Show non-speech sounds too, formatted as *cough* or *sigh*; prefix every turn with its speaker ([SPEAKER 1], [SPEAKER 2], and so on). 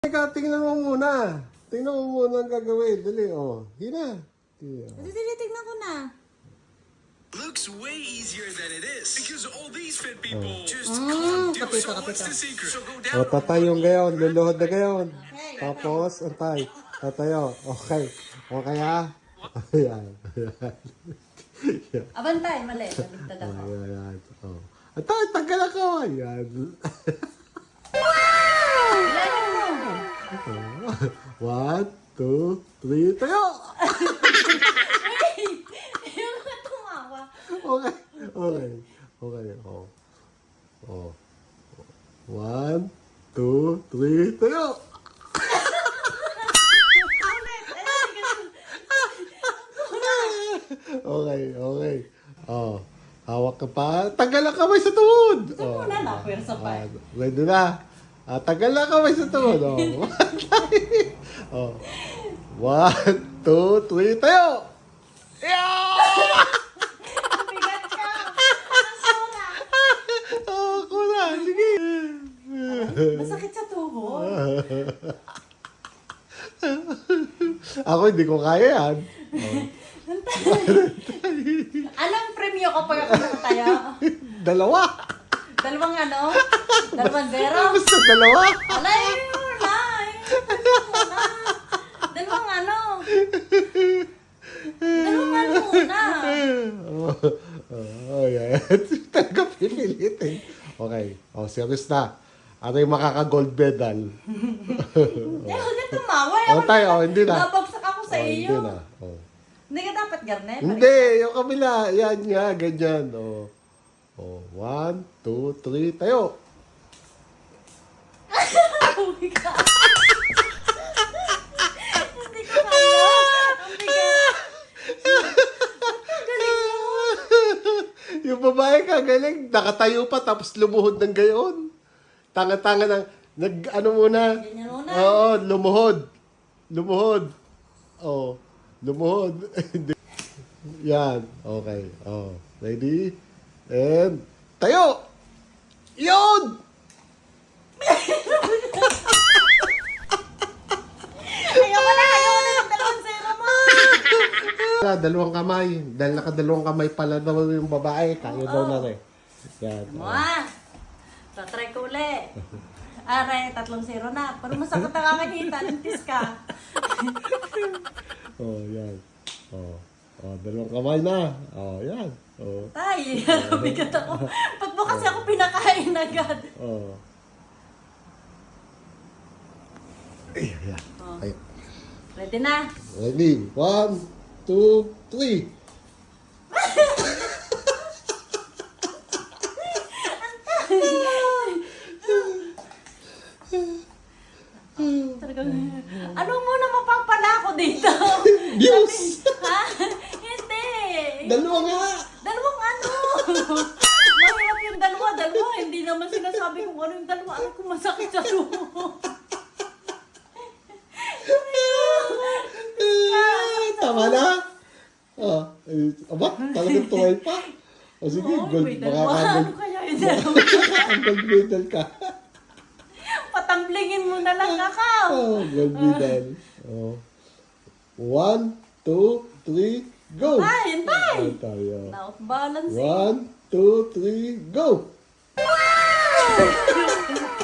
[SPEAKER 1] Teka, tingnan mo muna. Tingnan mo muna ang gagawin. Dali, oh. Hina. Hina.
[SPEAKER 2] Kasi tinitignan ko na.
[SPEAKER 3] Looks way easier than it is because all these fit people just
[SPEAKER 2] Mm,
[SPEAKER 3] can't do.
[SPEAKER 2] kapita,
[SPEAKER 3] So what's
[SPEAKER 2] kapita.
[SPEAKER 3] the secret? So go
[SPEAKER 1] O,
[SPEAKER 3] down.
[SPEAKER 1] tatay yung gayon. Luluhod na gayon. Tapos, antay. Tatayo. Okay. Okay, ha? Ayan. Ayan.
[SPEAKER 2] Abantay, mali. Baligtad ako.
[SPEAKER 1] Ayan, ayan. Oh. Antay, tagal ako. Ayan.
[SPEAKER 2] Mo. *laughs*
[SPEAKER 1] One, two, three, tayo!
[SPEAKER 2] Yung tumawa.
[SPEAKER 1] Okay. Okay. Okay. Oh. Oh. One, two, three, tayo! Okay, okay. Oh. Hawak ka pa. Tagal ang kamay sa tuhod. Oh.
[SPEAKER 2] Wala na, pwersa pa.
[SPEAKER 1] Ah, Pwede na. Ah, tagal lang kamay sa tuhod. *laughs* Oh. oh. One, two, three, tayo! Yeah!
[SPEAKER 2] Bigat ka. Ang sola.
[SPEAKER 1] Oh, ako na. Sige.
[SPEAKER 2] Masakit sa tuhod. *laughs*
[SPEAKER 1] Ako hindi ko kaya yan. *laughs*
[SPEAKER 2] Anong premyo ko pag ako?
[SPEAKER 1] Dalawa.
[SPEAKER 2] Dalawang ano? Dalawang zero?
[SPEAKER 1] Basta dalawa.
[SPEAKER 2] Alay, wala. eh. Wala. Dalawang ano? Dalawang ano muna?
[SPEAKER 1] Oh, *laughs* oh, yeah. *laughs* Talaga pinilit eh. Okay. Oh, serious na. Ano yung makaka-gold medal? *laughs*
[SPEAKER 2] Eh, huwag ka tumawa.
[SPEAKER 1] Oh, tayo. Oh, hindi na.
[SPEAKER 2] Babagsak ako sa
[SPEAKER 1] Oh, hindi
[SPEAKER 2] iyo.
[SPEAKER 1] na. Oh.
[SPEAKER 2] Hindi ka dapat garnet.
[SPEAKER 1] Hindi, yung kabila. Yan nga, ganyan. Oh. Oh, one, two, three, tayo. *laughs*
[SPEAKER 2] Uwi ka. Hindi ko kaya. Ang bigat. Ang galing mo.
[SPEAKER 1] yung babae ka, galing. Nakatayo pa, tapos lumuhod ng gayon. Tanga-tanga ng, nag, ano muna?
[SPEAKER 2] Ganyan muna.
[SPEAKER 1] Oo, lumuhod. Lumuhod. Oh, lumuhod. *laughs* Yan. Okay. Oh, ready? And, tayo! Yun!
[SPEAKER 2] Ayaw ko na. Ayaw ko na ng dalawang zero mo. *laughs*
[SPEAKER 1] Ah, dalawang kamay. Dahil nakadalawang kamay pala daw yung babae, kaya daw na rin. Yan. oh.
[SPEAKER 2] Mua. Tatry ko uli. Aray, tatlong zero na. Pero masakit ang kakakita. Lintis ka. *laughs*
[SPEAKER 1] Oh, yan. Oh. Oh, dalawang kamay na. Oh, yan. Oh.
[SPEAKER 2] Tay, *laughs* bigat ako. Ba't mo kasi ako pinakain agad?
[SPEAKER 1] Oh. Ay.
[SPEAKER 2] Oh.
[SPEAKER 1] Ay.
[SPEAKER 2] Ready na?
[SPEAKER 1] Ready? One, two, three.
[SPEAKER 2] Talagang, ano muna mapapala ako dito? *laughs*
[SPEAKER 1] Views!
[SPEAKER 2] ha? Hindi.
[SPEAKER 1] Dalawa nga!
[SPEAKER 2] Mahirap yung dalawa, dalawa. Hindi naman sinasabi kung ano yung dalawa. Alam ko masakit sa tuhod.
[SPEAKER 1] Ah, Tama na? Oh, eh, aba, talagang tuway pa. O sige,
[SPEAKER 2] Oo,
[SPEAKER 1] gold,
[SPEAKER 2] may dalawa. Ano
[SPEAKER 1] makaka-gold,
[SPEAKER 2] kaya yung dalawa? *laughs*
[SPEAKER 1] gold medal ka.
[SPEAKER 2] Patamblingin mo na lang ako.
[SPEAKER 1] Oh, gold medal. Oh. One, two, three, go!
[SPEAKER 2] Hintay.
[SPEAKER 1] Ay, tayo.
[SPEAKER 2] Out balance.
[SPEAKER 1] One, two, three, go! *laughs*